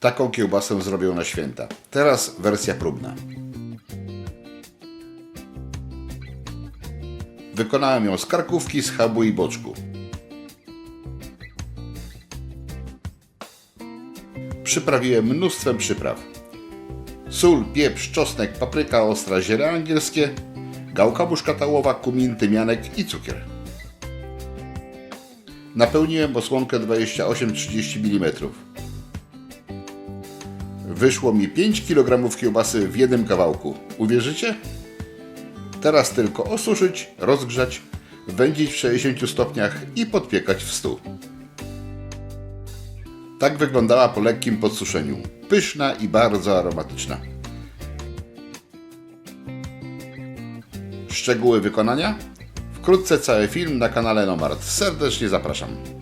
Taką kiełbasę zrobią na święta. Teraz wersja próbna. Wykonałem ją z karkówki, schabu i boczku. Przyprawiłem mnóstwem przypraw. Sól, pieprz, czosnek, papryka ostra, ziele angielskie, gałka muszkatałowa, kumin, tymianek i cukier. Napełniłem osłonkę 28-30 mm. Wyszło mi 5 kg kiełbasy w jednym kawałku. Uwierzycie? Teraz tylko osuszyć, rozgrzać, wędzić w 60 stopniach i podpiekać w stół. Tak wyglądała po lekkim podsuszeniu. Pyszna i bardzo aromatyczna. Szczegóły wykonania? Wkrótce cały film na kanale Nomart. Serdecznie zapraszam.